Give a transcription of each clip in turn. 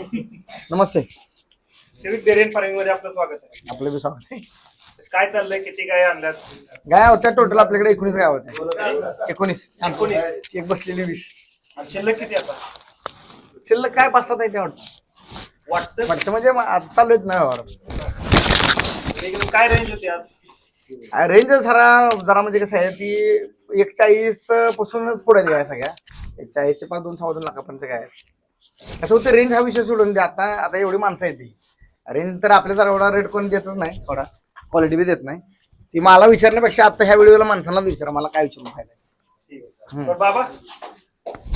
नमस्ते. Civic dairy फार्मिंगमध्ये आपलं स्वागत आहे. आपलं बी सांगा काय चाललंय? किती गाय आणल्यात? गाय होत्या. टोटल आपल्याकडे एकोणीस गाय होत्या. एकोणीस. एकोणीस. एक बसलेली वीस. आणि शिल्लक किती आता? शिल्लक काय पाच सात आहे ते वाटतं. वाटतं? वाटतं म्हणजे मग आता चालू येत नाही व्यवहार. एकदम काय रेंज होती आज? रेंज जरा जरा म्हणजे कसं आहे ती एक चाळीस पासूनच पुढे गाय सगळ्या. एक चाळीसचे पाच दोन सव्वा दोन लाखापर्यंत काय कसं होतं रेंज हा विषय सोडून दे. आता आता एवढी माणसं आहेत ती. रेंज तर आपल्या जरा एवढा रेट कोणी देतच नाही थोडा. क्वालिटी बी देत नाही. ती मला विचारण्यापेक्षा आता ह्या व्हिडिओला माणसांनाच विचारा मला काय विचारून फायदा हम्म. पण बाबा?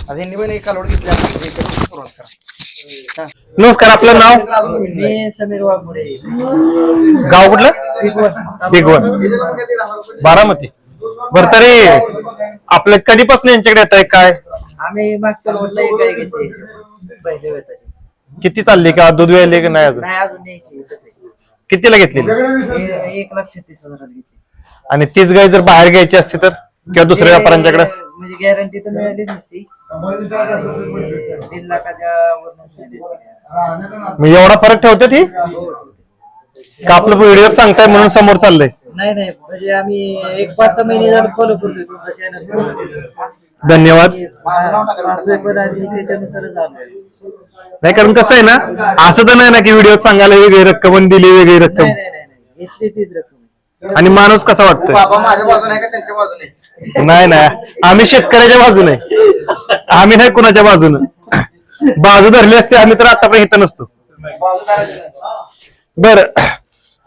आता ह्यांनी पण एक कालवड घेतली सुरुवात करा. नमस्कार आपलं नाव? मी समीर वाघमोडे. गाव कुठलं? बिगवन. बारामती. बर तरी आपलं कधीपासून यांच्याकडे येत आहे काय? आम्ही मागच्या रोडला एक पहिले किती चालली का? दूध वेळले की नाही अजून? नाही अजून न्यायची एकच आहे. कितीला घेतलेली? हे एक लाख छत्तीस हजारात घेतली. आणि तीच गाय जर बाहेर घ्यायची असती तर? किंवा दुसऱ्या व्यापाऱ्यांच्याकडे? ते म्हणजे गॅरंटी तर मिळालीच नसती. आणि दीड लाखाच्या वर मिळाली असती. मग एवढा फरक ठेवते ती? का आपलं व्हिडिओ सांगताय म्हणून समोर चाललंय? नाही नाही. म्हणजे आम्ही एक पाच सहा महिने झालं फॉलो करतोय तुमचा चॅनल धन्यवाद. नाही कारण कसं आहे ना असं तर नाही ना की व्हिडिओ सांगायला वेगळी रक्कम आणि दिली वेगळी रक्कम. आणि माणूस कसा वाटतोय बाबा माझ्या बाजूने आहे का त्यांच्या बाजूने? नाही नाही. आम्ही शेतकऱ्याच्या बाजूने. आम्ही नाही कुणाच्या बाजूने. बाजू धरली असते आम्ही तर आतापर्यंत इथं नसतो. बर.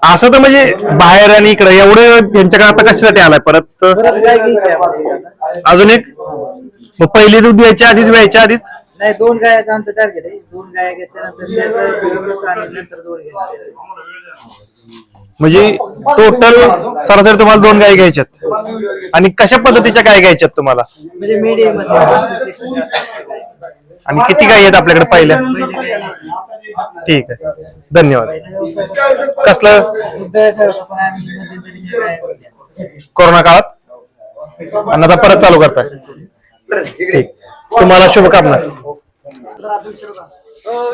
असं तर म्हणजे बाहेर आणि इकडे एवढं यांच्याकडे आता कशासाठी आलाय? परत. अजून एक? मग पहिली दूध द्यायच्या आधीच व्यायच्या आधीच? नाही दोन गायाचं आमचं टार्गेट आहे. दोन गाया घेतल्यानंतर त्याचं बिलकुलच आणि नंतर दोन घेणार म्हणजे टोटल सरासरी तुम्हाला दोन गाय घ्यायच्यात. आणि कशा पद्धतीच्या गाय घ्यायच्यात तुम्हाला? म्हणजे मीडियम आणि किती गाय आहेत आपल्याकडे पहिल्या. ठीक आहे. धन्यवाद. कसलं? कोरोना काळात? आणि आता परत चालू करताय. ठीक. तुम्हाला शुभकामना.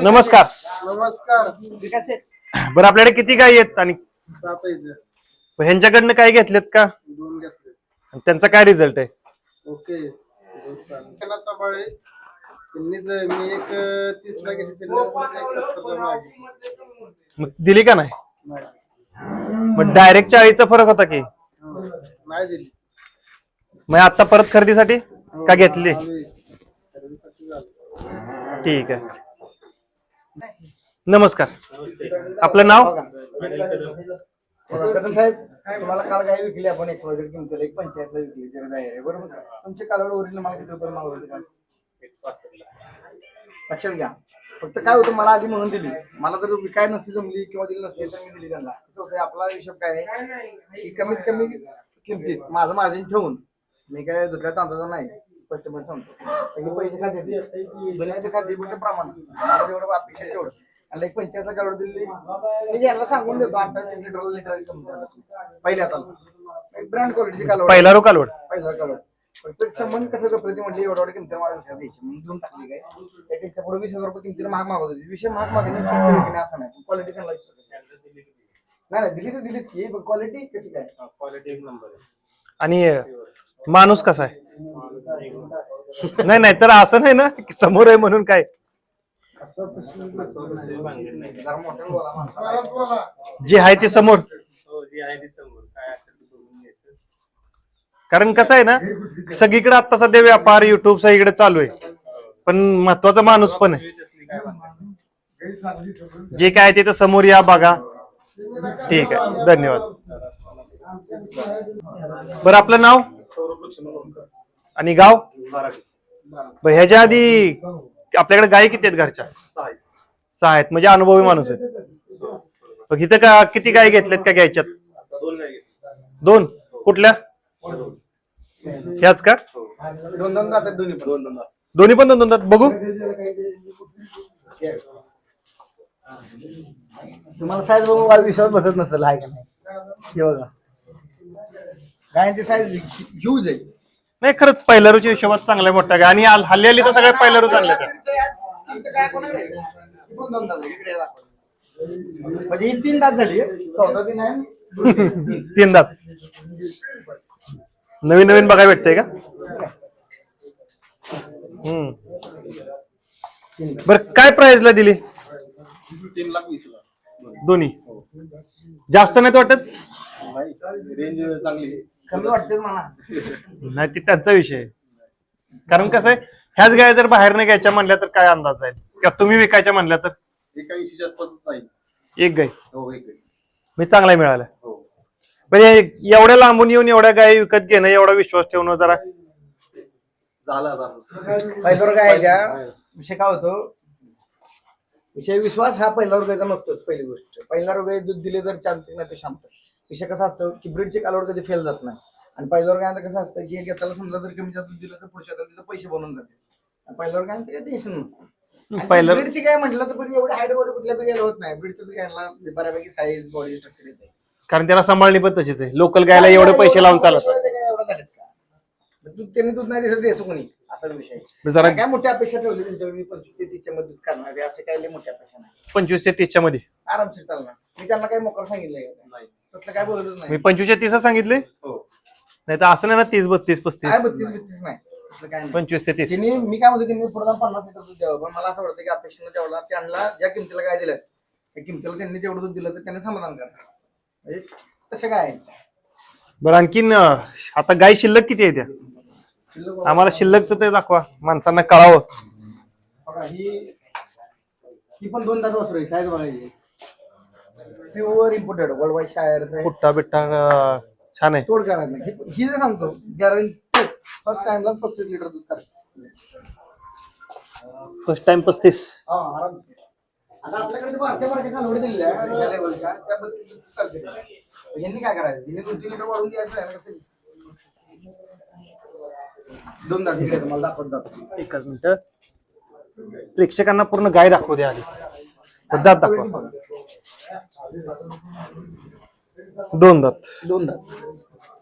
नमस्कार. नमस्कार. बरं आपल्याकडे किती गायी आहेत आणि? ह्यांच्याकडनं काय घेतलेत का? दोन घेतले आणि त्यांचा काय रिझल्ट आहे? ओके. त्यांनीच मी एक तीस मागे दिली का नाही? मग डायरेक्ट चाळीचा फरक होता की? नाही दिली. मग आता परत खरेदीसाठी का घेतली? आम्ही खरेदीसाठी झालो. ठीक आहे. नमस्कार. आपलं नाव? कदम साहेब तुम्हाला काल गाय विकली आपण एक वगैरे किमतीला एक पंचायतला विकली जग गाय आहे. बरोबर का? तुमचे कालवड ओरिजिनल मला किती रुपये मागवले होते? काल? लक्षात घ्या. फक्त काय होतं मला आधी म्हणून दिली. मला जर विकाय नसती जमली किंवा दिली नसली तर मी दिली त्यांना. कसं होतं आपला हिशोब काय आहे? की कमीत कमी किमतीत माझं मार्जिन ठेवून मी काय दुसऱ्या तांदळाचा नाही स्पष्टपणे सांगतो. सगळे पैसे खाते दुनियाचे खाते प्रमाण. मला जेवढं अपेक्षा तेवढं. आणि एक पंचायतला कालवड दिली मी यांना सांगून देतो आता लिटर लिटर कमी झालं. पहिल्या ताला एक ब्रँड क्वालिटीची कालवड. पहिला रो कालवड. पहिला कालवड. संबंध कसं प्रति म्हटली एवढा एवढी किमती मला विचार द्यायची म्हणून देऊन टाकली काय? त्या त्याच्या पुढे वीस हजार रुपये किमतीला महाग मागवत होती. विषय महाग मागणे शक्य विकणे असं नाही. क्वालिटी. नाही. नाही दिली तर दिलीच की क्वालिटी कशी काय? क्वालिटी एक नंबर आहे. आणि माणूस कसा आहे? नाही नाही तर असं नाही ना? की समोर आहे म्हणून काय? जरा मोठ्यानं बोला माणसाला. जे आहे ते समोर. हो जी आहे ती समोर. काय असेल ते बघून घ्यायचं कारण कसं आहे ना सगळीकडे आता सध्या व्यापार युट्यूब सगळीकडे चालू आहे. पण महत्त्वाचा माणूस पण आहे. जे काय आहे ते तर समोर या बघा. ठीक आहे. धन्यवाद. बरं आपलं नाव? आणि गाव? ह्याच्या आधी आपल्याकडे गायी किती आहेत घरच्या? सहा आहेत. म्हणजे अनुभवी माणूस आहेत. इथं का किती गाय घेतल्यात का घ्यायच्यात? दोन. कुठल्या? ह्याच का दोन दोन्ही पण. दोन दोन दात. दोन्ही पण दोन दोन दात बघू तुम्हाला साईज बघून मला विश्वास बसत नसेल आहे का नाही हे बघा गायांची साईज ह्यूज आहे नाही खरंच पहिल्या रुची हिशोबात चांगल्या मोठ्या गाय आणि हल्ली हल्ली तर सगळ्या पहिल्या रू चांगल्या त्या. काय कोणाकडे आहे? दोन. इकडे दाखव. म्हणजे ही तीन तास झाली चौथा दिन आहे तीन. तीन दात नवीन नवीन बघायला भेटतंय का? हम्म. बर काय प्राइसला दिली? तीन लाख वीस लाख दोन्ही. जास्त नाहीत वाटत? रेंज चांगली आहे. कमी वाटते मला नाही ते त्यांचा विषय. आहे. कारण कसं आहे ह्याच गाय जर बाहेर नाही घ्यायच्या म्हणल्या तर काय अंदाज जाईल किंवा तुम्ही विकायच्या म्हणल्या तर? एका ऐंशीच्या आसपास जाईल एक गाय. हो एक आहे. मी चांगला मिळाला. म्हणजे एवढ्या लांबून येऊन एवढ्या गाय विकत घेणं एवढा विश्वास ठेवणं जरा. पहिल्यावर काय आहे त्या विषय काय होतो? विषय विश्वास हा पहिला रुपयाचा नसतोच पहिली गोष्ट. पहिला रुपये दूध दिले तर चालते नाही ते शांत. विषय कसा असतो? की ब्रीडचे कालावर कधी फेल जात नाही. आणि पहिल्यावर काय कसं असतं? की घेताला समजा जर कमी जास्त दिलं तर पुढच्या तिथं पैसे बनवून जाते. आणि पहिल्यावर काय ते टेन्शन ब्रीडची काय म्हटलं तर पण एवढे हाईट बॉडी कुठल्या गेलं होत नाही. ब्रीडचं बऱ्यापैकी साईज बॉडी स्ट्रक्चर येते कारण त्याला सांभाळणी पण तशीच आहे. लोकल गायला एवढे पैसे लावून चालत नाही. ते काय त्यांनी दूध नाही दिसत द्यायचं कोणी? असा विषय आहे. जरा काय मोठी अपेक्षा ठेवली त्यांच्यावर मी पंचवीस ते तीसच्या मध्ये दूध करणार आहे असं काही लई मोठी अपेक्षा नाही. पंचवीस ते तीसच्या मध्ये. आरामशीर चालणार. मी त्यांना काही मोकर सांगितलंय का? नाही. तसलं काय बोलतच मी नाही पंचवीसच्या तीस सांगितले हो. नाही तर असं नाही ना तीस बत्तीस पस्तीस. काय बत्तीस बत्तीस नाही. तसलं काय नाही. पंचवीस ते तीस. मी काय म्हणतो त्यांनी प्रधान पन्नास लिटर दूध द्यावं. पण मला असं वाटतं की अपेक्षेनं तेवढा त्यांना ज्या किमतीला काय दिलं त्या किमतीला त्यांनी तेवढं दूध दिलं तर त्यांनी समाधान करणार. म्हणजे तसं काय? आहे बरं आणखीन अं, आता गाय शिल्लक किती आहे त्या? शिल्लक आम्हाला शिल्लकचं ते दाखवा. माणसांना कळावं. बघा ही ही पण दोन तास वासरू आहे. साईज बघायची प्युअर इम्पोर्टेड वर्ल्ड वाईड शायरचं आहे. पुट्टा बिट्टा अं, छान आहे. तोड करायचं नाही ही- ही जे सांगतो गॅरंटी फर्स्ट टाइमला पस्तीस लिटर दूध करायचं फर्स्ट टाइम पस्तीस. हा आराम. आता आपल्याकडे बारक्या बारक्या कालवडी दिलेल्या आहे या लेवलच्या त्या पद्धतीने चालते यांनी काय करायचं? यांनी दोन तीन लिटर वाढून द्यायचं आहे ना कसं? दोन तास इकडे मला दाखवत. जातो एकच मिनिट. प्रेक्षकांना पूर्ण गाय दाखवू द्या आधी. दात दाखवा. दोन दात. दोन दात.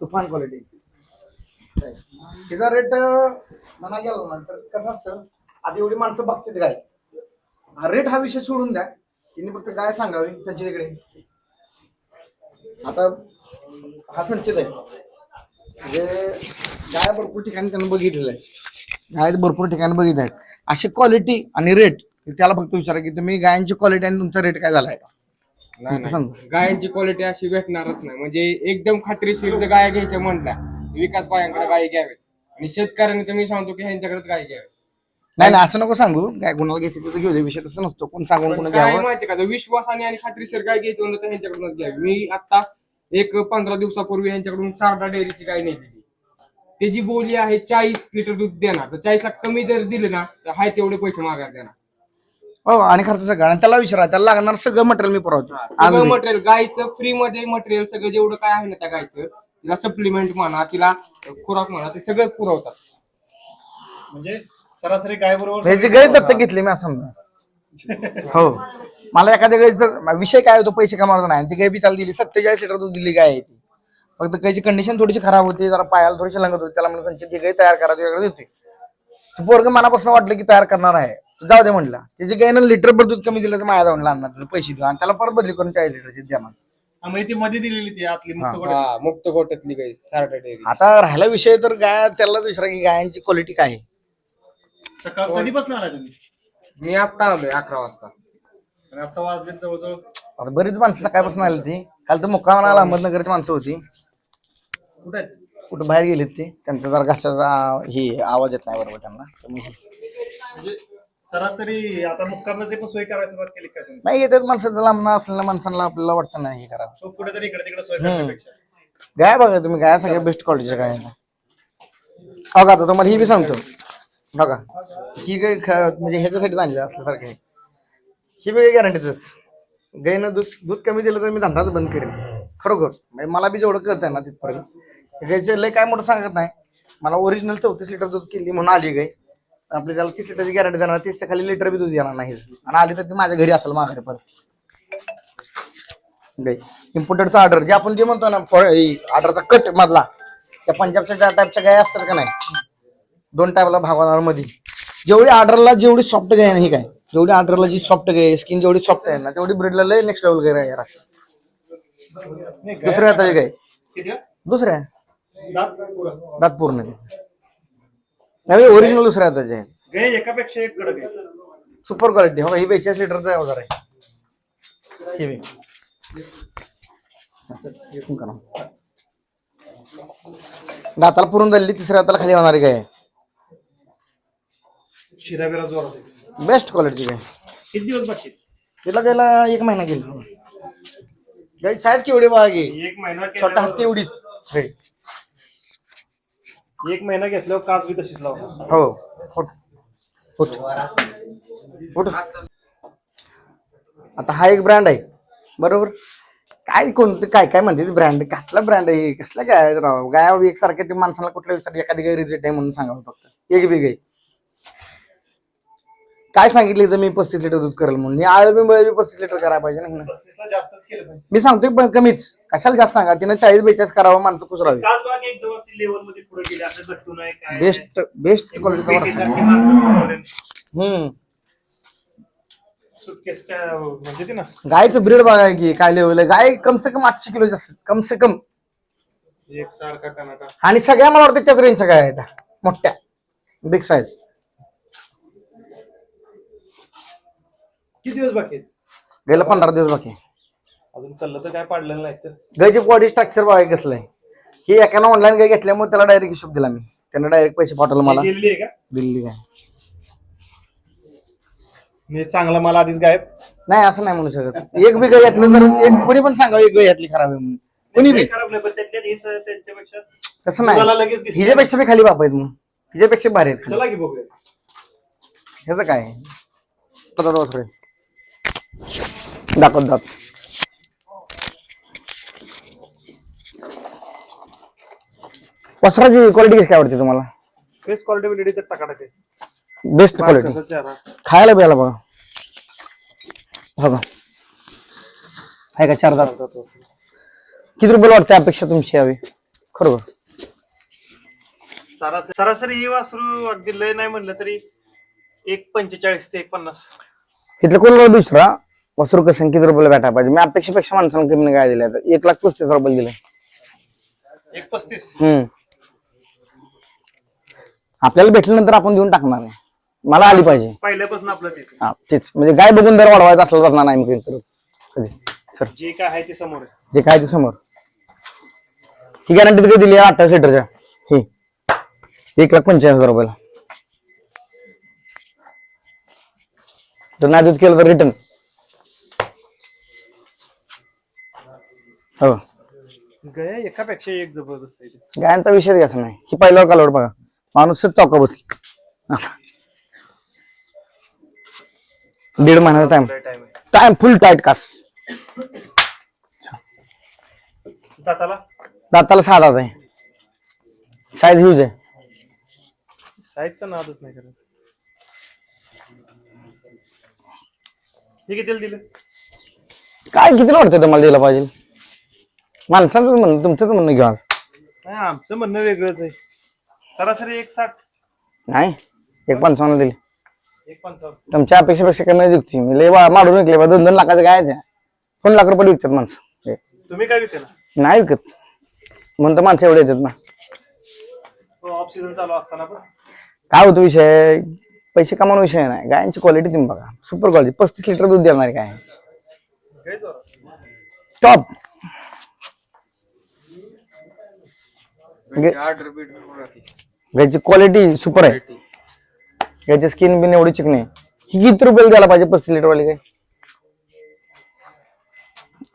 तुफान क्वालिटी तिचा रेट म्हणा गेला ना तर कसं असतं? आता एवढी माणसं बघतात गाय. हा रेट हा विषय सोडून द्या. तिने फक्त गाय सांगावी? संचित इकडे. आता हा संचित आहे. म्हणजे गाय भरपूर ठिकाणी त्यानं बघितलेलं आहे गाय भरपूर ठिकाणी बघितलं आहेत. अशी क्वालिटी आणि रेट त्याला फक्त विचारा की तुम्ही गायांची क्वालिटी आणि तुमचा रेट काय नाही, फक्त सांगा. गायांची क्वालिटी अशी भेटणारच नाही. म्हणजे एकदम खात्रीशीर जर गाय घ्यायच्या म्हटल्या विकास पायांकडे गाय घ्यावेत. आणि शेतकऱ्यांनी तर मी सांगतो की ह्यांच्याकडेच गाय घ्यावे नाही असं नको सांगू. काय कोणाला घ्यायचं तिथं घेऊ दे विषय तसं नसतो. कोण सांगून कोण पण काय घ्यावं माहिती का विश्वासाने आणि खात्रीशीर गाय घ्यायची म्हणलं तर ह्यांच्याकडूनच घ्यावी. मी आता एक पंधरा दिवसापूर्वी ह्यांच्याकडून सारडा डेअरीची गाय नेलेली. त्याची बोली आहे चाळीस लिटर दूध देणार. तर चाळीसला कमी जर दिले ना तर हाय तेवढे पैसे माघार देणार. हो आणि खर्च सगळं. आणि त्याला विचारा त्याला लागणार सगळं मटेरियल मी पुरवतो. सगळं मटेरियल गायचं फ्री मध्ये मटेरियल सगळं जेवढं काय आहे ना त्या गायचं तिला सप्लिमेंट म्हणा तिला खुराक म्हणा ते सगळं पुरवतात. म्हणजे सरासरी गाय बरोबर ह्याची गैर दत्तक घेतली मी असं समजा हो. मला एखाद्या गायचं विषय काय होतो पैसे कमावतो नाही. आणि ती गाय बी दिली सत्तेचाळीस लिटर दूध दिली गाय आहे ती? फक्त गायची कंडिशन थोडीशी खराब होती जरा पायाला थोडीशी लंगत होती. त्याला म्हणून संचित ही गाय तयार करा तुझ्याकडे देतोय. पोरग मनापासून वाटलं की तयार करणार आहे. जाऊ दे म्हणला. त्याची गायनं लिटर भर दूध कमी दिलं तर माझ्या जाऊन आणणार त्याचे पैसे देऊ आणि त्याला परत बदली करून चाळीस लिटरची द्या मला म्हणजे ती मध्ये दिलेली ती आतली हा. मुक्त हा मुक्त गोट्यातली गाय सारडा डेअरी आता राहिला विषय तर गाय त्याला विचारा की गायांची क्वालिटी काय आहे. सकाळ कधीपासून आला तुम्ही? मी आता आलोय अकरा वाजता. आणि आता वाजले जवळजवळ? आता बरीच माणसं सकाळपासून आली ती. काल तर मुक्काम आला अहमदनगरची माणसं होती. कुठे आहेत? कुठं बाहेर गेलीत ते. त्यांचा जरा घशाचा ही आवाज येत नाही बरोबर त्यांना. त्यामुळे- म्हणजे सरासरी आता मुक्कामाचे पण सोय करायला सुरुवात केली का तुम्ही? नाही येतात माणसं. लांब असलेल्या माणसांना आपल्याला वाटतं नाही हे करावं तो कुठेतरी इकडे तिकडे सोय करण्यापेक्षा. गाय बघा तुम्ही गाय सगळ्या बेस्ट क्वालिटीच्या गाय आहेत. हो का आता तुम्हाला ही बी सांगतो. बघा ही गाय ख- म्हणजे ह्याच्यासाठी चांगलं असल्यासारखं आहे ही. बी गॅरंटीच गायनं दूध दूध कमी दिलं तर मी धंदाच बंद करेन. खरोखर. म्हणजे मला बी जेवढं कळतंय ना तिथपर्यंत. गायचे लय काय मोठं सांगत नाही. मला ओरिजिनल चौतीस लिटर दूध केली म्हणून आली गाय आपली त्याला तीस लिटरची गॅरंटी देणार. तीसच्या खाली लिटर बी दूध देणार नाही. आणि आली तर ती माझ्या घरी असेल माघारी परत. गाय इम्पोर्टेडचा ऑर्डर जे आपण जे म्हणतो ना ऑर्डरचा कट मधला. त्या पंजाबच्या ज्या टाईपच्या गाय असतात का नाही? दोन टाईपला भागवणार मध्ये जेवढी ऑर्डरला जेवढी सॉफ्ट गाय आहे ना ही काय? जेवढी अठराला जी सॉफ्ट आहे स्किन जेवढी सॉफ्ट आहे ना तेवढी ब्रीडला लय नेक्स्ट लेवल गेला यार दुसऱ्या हाताची काय? दुसऱ्या? दात? पुरं. दात पूर्ण. नाही ओरिजिनल दुसऱ्या हाताचे आहे. गाय एकापेक्षा एक कडक आहे. सुपर क्वालिटी हो ही बेचाळीस लिटरचा अवजार आहे. हे. दाताला पुरून झालेली तिसऱ्या हाताला खाली होणारी काय जोरात आहे. बेस्ट क्वालिटीची काय किती दिवस बाकी आहेत? तिला गेला एक महिना गेला. गाई साईज केवढी बघा गे एक महिना छोटा हत्ती केल्यावर- एवढी एक महिना घेतल्यावर काच बी तशीच लावणार हो. उठ. उठ. उठ. आता हा एक ब्रँड आहे. बरोबर? काय कोणतं काय काय म्हणते ब्रँड कसला ब्रँड आहे? कसला काय आहे राव? गाय एकसारख्या ते माणसाला कुठल्या विचार एखादी गाय रिजेक्ट आहे म्हणून सांगावं फक्त. एक बी गाय. काय सांगितलं तर मी पस्तीस लिटर दूध करेल म्हणून? आळ बी बळ बी पस्तीस लिटर करायला पाहिजे ना पस्तीसला जास्तच केलं पाहिजे. मी सांगतोय पण कमीच. कशाला जास्त सांगा? तिनं चाळीस बेचाळीस करावं माणसं खुश राहावी. काच बाग एकदम लेवलमध्ये पुढे गेले असं घट्टू नाही काय बेस्ट बेस्ट क्वालिटीचा नाही. वारसा. हम्म. सुटकेस काय म्हणजे ते ना. गायचं ब्रीड बघा की काय लेवल गाय कम से कम आठशे किलो जास्त कम से कम. एक सारखा कनाटा आणि सगळ्या मला वाटतं त्याच रेंजच्या गाय आहेत. मोठ्या. बिग साईज किती दिवस बाकी आहेत? गेलं पंधरा दिवस बाकी. अजून कल्लं तर काय पाडलेलं नाही तर. गायची बॉडी स्ट्रक्चर बघा कसलं आहे. ही एकानं ऑनलाईन गाय घेतल्यामुळे त्याला डायरेक्ट हिशोब दिला मी. त्यानं डायरेक्ट पैसे पाठवले मला. आहे का? दिल्ली गाय म्हणजे चांगला मला आधीच गायब? नाही असं नाही म्हणू शकत. एक बी गाय घेतलं तर एक कोणी पण सांगा एक गाय घातली खराब आहे म्हणून. कोणी बी. खराब नाही पण त्यातल्या हे स- त्यांच्यापेक्षा तसं तुम्हाला नाही लगेच दिसतं. हिच्यापेक्षा बी खाली बाप आहेत मग हिच्यापेक्षा भारी आहेत खाली. चला की बघूया ह्याचं काय? आहे? थोडे. दाखव दाखव वस्त्राची क्वालिटी कशी काय आवडते तुम्हाला? फेस क्वालिटी तर टाकाटाक. बेस्ट क्वालिटी खायला प्यायला बघा. बघा. आहे का चार दात? किती रुपयाला वाटते अपेक्षा तुमची यावी? खरोबर सरासरी सरासरी ही वासरू अगदी लय नाही म्हणलं तरी एक पंचेचाळीस ते एक पन्नास. इथलं कोणाला दुसरा? वस्त्र कसं किती रुपयाला भेटायला पाहिजे. मी अपेक्षेपेक्षा माणसाला कमी काय दिले आता एक लाख पस्तीस रुपये दिले एक पस्तीस? हम्म. आपल्याला भेटल्यानंतर आपण देऊन टाकणार आहे. मला आली पाहिजे. पहिल्यापासून आपलं ते. हा तेच. म्हणजे गाय बघून दर वाढवायचा असला जाणार नाही मी कधी करत कधी? सर. जे काय आहे ते समोर आहे. जे काय ते समोर. ही गॅरंटी कधी दिली आहे? अठ्ठावीस लिटरच्या. ही. एक लाख पंचाळीस हजार रुपयाला. जर नाही दूध केलं तर रिटर्न हो. गया एकापेक्षा एक जबरदस्त आहे. गायांचा विषय घ्यायचा नाही. ही पहिल्यावर कालवर बघा. माणूसच चौका बसली. दीड महिन्याचा टाइम लय time आहे. टाइम फुल टाईट कास दाताला? दाताला सहा दात आहे. साईज ह्यूज आहे. साईजचा नादच नाही करत हे कितीला दिलं? काय कितीला वाटतं तुम्हाला दिलं पाहिजे? माणसांचं म्हणणं तुमचंच म्हणणं घेऊ आज नाही आमचं म्हणणं वेगळंच आहे. सरासरी एक साठ. नाही एक पंचावन्न दिली. एक पंचावन्न. तुमच्या अपेक्षेपेक्षा कमी जिंकती. मी लय वा- माडून विकले बा दोन दोन लाखाचं काय आहे ते? दोन लाख रुपये विकतात माणसं. हे. तुम्ही काय विकते ना नाही विकत. म्हणतो माणसं एवढे येतात ना. ऑफ सीझन चालू असताना पण. काय होतो विषय? पैसे कमावून विषय नाही. गायांची क्वालिटी तुम्ही बघा. सुपर क्वालिटी पस्तीस लिटर दूध देणार काय. टॉप बीट गायची क्वालिटी सुपर आहे. याची स्किन बिन एवढी चिकणी आहे. ही किती रुपयाला द्यायला पाहिजे पस्तीस लिटर वाली काय?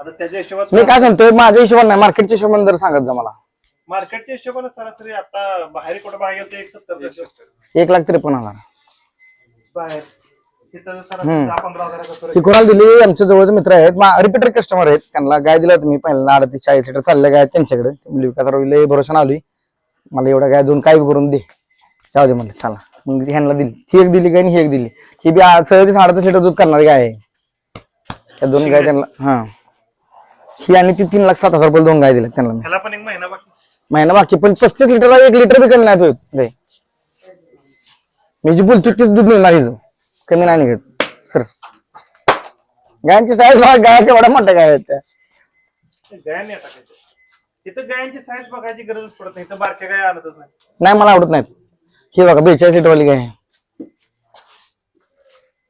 आता त्याच्या हिशोबात मी काय सांगतोय माझ्या हिशोबाने नाही मार्केटच्या हिशोबाने जर सांगत जा मला. मार्केटच्या हिशोबाने सरासरी आता बाहेर कुठं बाहेर एक सत्तर एक लाख त्रेपन्न हजार. बाहेर. तिथं सरासरी दहा पंधरा हजाराचा ही कोणाला दिली? आमच्या जवळचे मित्र आहेत. रिपीटर कस्टमर आहेत. त्यांना गाय दिला तुम्ही. पहिल्यांदा अडतीस चाळीस लिटर चालल्या गाय त्यांच्याकडे. म्हणले विकास लय भरोसा आली मला एवढ्या गाय दोन काय करून दे? जाऊ दे म्हणले चला. मग ह्यांना दिली. ती एक दिली गाय आणि ही एक दिली. ही बी सदतीस अडतीस लिटर दूध करणारी गाय आहे. त्या दोन गाय त्यांना हा. ही आणि ती तीन लाख सात हजार रुपये दोन गाय दिल्या त्यांना मी. ह्याला पण एक महिना बाकी. महिना बाकी. पण पस्तीस लिटरला एक लिटर बी कमी नाही गाय मी जी बोलतो तीच दूध मिळणार हिचं कमी नाही निघत. गायांची साईज बघा गाया केवढ्या मोठ्या गाय आहेत त्या. गाय नाही टाकायचं तिथं गायांची साईज बघायची गरजच पडत नाही. तर बारक्या गाय आणतच नाही. नाही मला आवडत नाहीत. ही बघा बेचाळीस लिटरवाली गाय.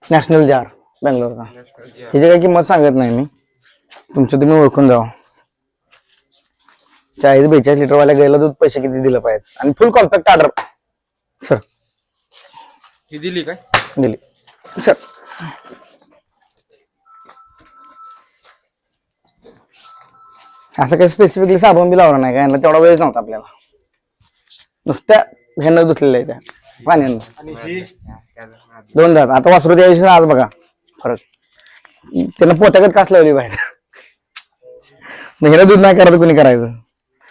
नॅशनल जार बेंगलोरचा. हिची काही किंमत सांगत नाही मी. तुमचं तुम्ही ओळखून जावा. चाळीस बेचाळीस लिटरवाल्या गायला दूध पैसे किती दिलं पाहिजे आणि फुल कॉम्पॅक्ट ऑर्डर सर. ही दिली काय? दिली. सर. असं काही स्पेसिफिकली साबण बी लावला नाही का? यांना तेवढा वेळच नव्हता आपल्याला. नुसत्या ह्यानं धुतलेल्या आहे त्या. पाण्यानं. दोन दात. आता वासरू द्यायची आज बघा. फरक. त्यानं पोत्यागत कास लावली बाहेर. हिला दूध नाही करत कोणी करायचं?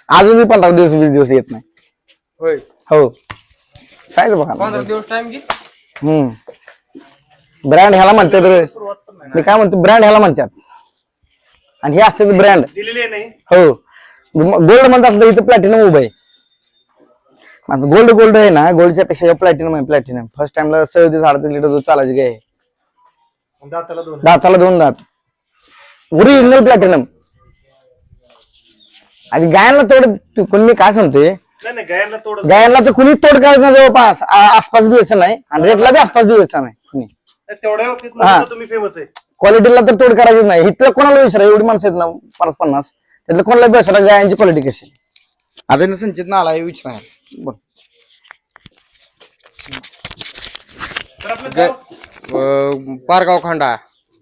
अजून मी पंधरा दिवस वीस दिवस येत नाही. हो. काय बघा. पंधरा दिवस टाइम घे. हम्म. ब्रँड ह्याला म्हणतात रे. मी काय म्हणतो? ब्रँड ह्याला म्हणतात. आणि हे असते ब्रँड दिलेली आहे नाही. हो. गोल्ड म्हणत असलं इथं प्लॅटिनम उभं आहे. गोल्ड गोल्ड आहे ना. गोल्डच्या पेक्षा प्लॅटिनम आहे प्लॅटिनम फर्स्ट टाइमला सदतीस अडतीस लिटर दूध चालायची गाय. दाताला दोन. दाताला दोन दात. ओरिजिनल प्लॅटिनम आणि गायांना तोड कोणी मी काय सांगतोय? नाही गायांना गायांना तर कुणी तोड करायचं जवळपास. आसपास बी असं नाही. आणि रेटला बी आसपास बी असं नाही. कुणी? नाही, तेवढ्या बाबतीत हा. म्हणून तुम्ही फेमस आहे. क्वालिटीला तर तोड करायचीच नाही. इथलं कोणाला विचारा एवढी माणसं आहेत ना पन्नास पन्नास. त्यातलं कोणाला बी विचारा गायांची क्वालिटी कशी? आहे. आता ना संचित ना आला विचारा बघ तर आपलं गाव पारगाव खंडा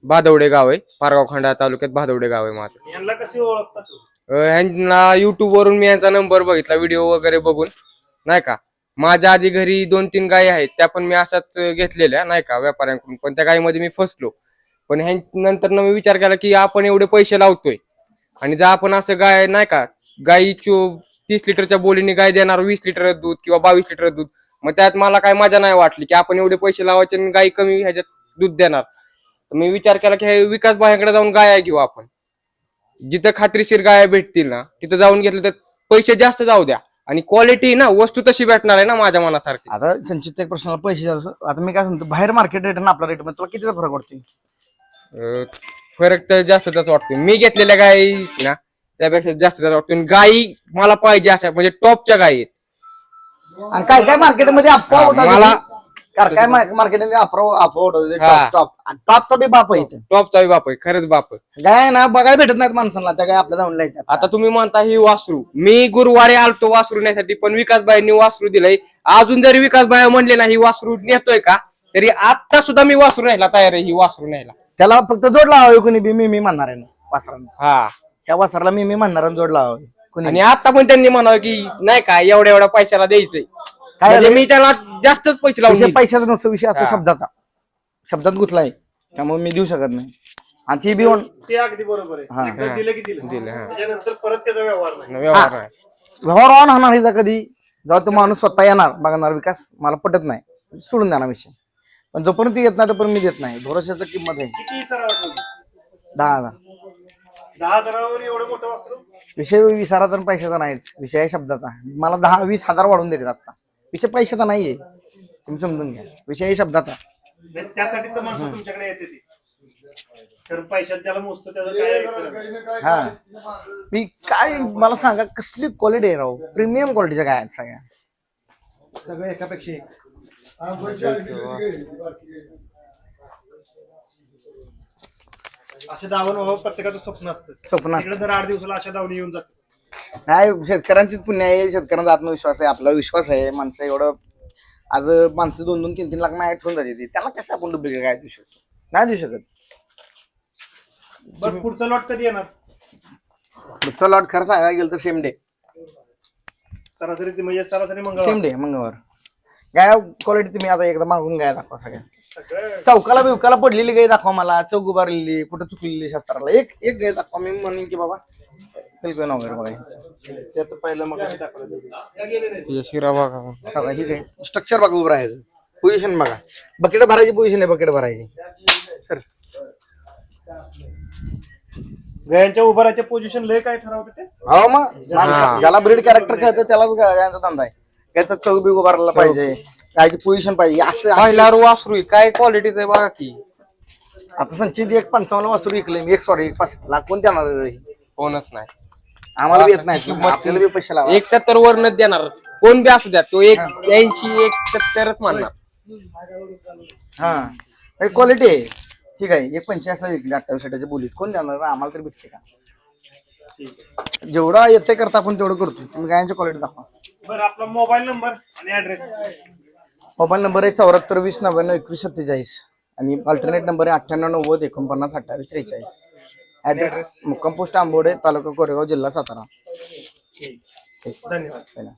भादवडे गाव आहे. पारगाव खंडा तालुक्यात भादवडे गाव आहे माझं. यांना अं, ह्यांना युट्यूब वरून मी यांचा नंबर बघितला व्हिडिओ वगैरे बघून. नाही का? माझ्या आधी घरी दोन तीन गायी आहेत त्या पण मी अशाच घेतलेल्या नाही का व्यापाऱ्यांकडून. पण त्या गायीमध्ये मी फसलो. पण ह्या नंतर मी विचार केला की आपण एवढे पैसे लावतोय. आणि जर आपण असं गाय नाही का गाई चो तीस लिटरच्या बोलीने गाय देणार वीस लिटर दूध किंवा बावीस लिटर दूध मग त्यात मला काय मजा नाही वाटली की आपण एवढे पैसे लावायचे आणि गाई कमी ह्याच्यात दूध देणार. तर मी विचार केला की हे विकास भायाकडे जाऊन गाया घेऊ आपण. जिथं खात्रीशीर गाया भेटतील ना तिथं जाऊन घेतलं तर पैसे जास्त जाऊ द्या. आणि क्वालिटी ना वस्तू तशी भेटणार आहे ना माझ्या मनासारखी. आता संचित एक प्रश्नाला पैसे आता मी काय सांगतो बाहेर मार्केट रेट आणि आपला रेटमध्ये तुला कितीचा फरक वाटते अं, फरक तर जास्त जास्त वाटतो मी घेतलेल्या गायी ना त्यापेक्षा जास्त जास्त वाटतो आणि गायी मला पाहिजे अशा म्हणजे टॉपच्या गायी आहेत. आणि काय काय मार्केटमध्ये अफवा हा, उडवतात. मला- कारण काय टॉप टॉपचा बी बाप आहे. टॉपचा बाप आहे खरंच बाप आहे. गाय ना बघायला भेटत नाहीत माणसांना त्या काय आपल्या जाऊन लायच्या आता तुम्ही म्हणता ही वासरू. मी गुरुवारी आलतो वासरू नेण्यासाठी पण विकासबाईंनी वासरू दिलंय. अजून जरी विकासबाई म्हणले ना ही वासरू नेतोय का तरी आता सुद्धा मी वासरू न्यायला तयार आहे ही वासरू न्यायला. त्याला फक्त जोड लावावे कोणी बी मी मी म्हणणार आहे ना वासरांना. हा. त्या वासराला मी मी म्हणणार जोड लावावे आणि आता पण त्यांनी म्हणावं की नाही का एवढ्या एवढ्या पैशाला द्यायचंय. काय म्हणजे? मी त्याला जास्तच पैसे लावून विषय. पैशाचा नसतो विषय असतो हा. शब्दाचा. शब्दात गुतलाय. त्यामुळे मी देऊ शकत नाही. आणि ती बी on- ते अगदी बरोबर हा. आहे एकदा दिलं की दिलं. दिलं, हा. त्याच्यानंतर परत त्याचा व्यवहार नाही. व्यवहार आहे. व्यवहार ऑन होणार कधी? जेव्हा तो माणूस स्वतः येणार बघणार विकास मला पटत नाही. सोडून देणार विषय. पण जोपर्यंत येत नाही तोपर्यंत मी देत नाही. भरोशाचं किंमत आहे. किती सराव दहा हजार. दहा हजारावर एवढं मोठं वासरू विषय विचाराचा आणि पैशाचा नाहीच. विषय आहे शब्दाचा. मला दहा वीस हजार वाढून देतात आता. विषय पैशाचा नाहीये. तुम्ही समजून घ्या. विषय आहे शब्दाचा. नाही, त्यासाठी तर माणसं तुमच्याकडे येते ती. तर पैशात ज्याला मोजतो त्याचं काय खरं नाही. हा. मी काय मला सांगा कसली क्वालिटी आहे राव? प्रीमियम क्वालिटीच्या काय आहेत सगळ्या. सगळं एकापेक्षा एक. अशा दावण व्हावं प्रत्येकाचं स्वप्न असतं. स्वप्न तिकडे जर आठ दिवसाला अशा दावणी येऊन जाते काय शेतकऱ्यांचीच पुण्य आहे शेतकऱ्यांचा आत्मविश्वास आहे आपला विश्वास आहे माणसं एवढं आज माणसं दोन दोन तीन तीन लाख माहीत ठेवून जाते ती. त्यांना कसं आपण डुप्लिकेट काय देऊ शकतो? नाही देऊ शकत. बरं पुढचा लॉट कधी येणार? पुढचा लॉट खरं सांगायला गेलं तर सेम डे सरासरी ती म्हणजे सरासरी मंगळवार. सेम डे मंगळवार. गाय क्वालिटी तुम्ही आता एकदा मागून गाय दाखवा सगळ्या सगळं. चौकाला बिवकाला पडलेली गाय दाखवा मला चौक उभारलेली कुठं चुकलेली शास्त्राला. एक एक गाय दाखवा मी म्हणेन की बाबा बिलकुल बघा यांचं. त्यात पहिलं मग दाखवलं तुझ्या शिरा बघा ही स्ट्रक्चर बघा उभं राहायचं. पोझिशन बघा. बकेट भरायची पोझिशन आहे बकेट भरायची. सर गायांच्या उभाराच्या पोझिशन लय काय ठरवते ते? हो मग. माणसं- ज्याला ब्रीड कॅरेक्टर कळतं त्यालाच गा- गायांचा धंदा आहे. गायचा चौक बी उभारला पाहिजे. गायची पोझिशन पाहिजे. असं असं- पहिला वासरू आहे. काय क्वालिटीच आहे बघा की? आता संचित एक पंचावन्न वासरू विकले. मी एक सॉरी एक पाच लाख कोण देणार रे? कोणच नाही. आम्हाला बी येत नाही आपल्याला बी पैसे लावा. एक सत्तर वरनच देणार. कोण बी असू द्या तो एक ऐंशी एक सत्तरच मानणार. हा. क्वालिटी आहे. ठीक आहे. एक पंचेचाळीसला विकली अठ्ठावीससाठी बोलीत. कोण देणार? रे? आम्हाला तरी भेटते का? जेवढा येते करता आपण तेवढं करतो. तुम्ही गायांची क्वालिटी दाखवा. बरं आपला मोबाईल नंबर आणि ऍड्रेस मोबाईल नंबर आहे चौऱ्याहत्तर वीस नव्याण्णव एकवीस सत्तेचाळीस. आणि अल्टरनेट नंबर आहे अठ्ठ्याण्णव नव्वद एकोणपन्नास अठ्ठावीस त्रेचाळीस. ऍड्रेस मुक्काम पोस्ट आंबोडे तालुका कोरेगाव जिल्हा सातारा. धन्यवाद.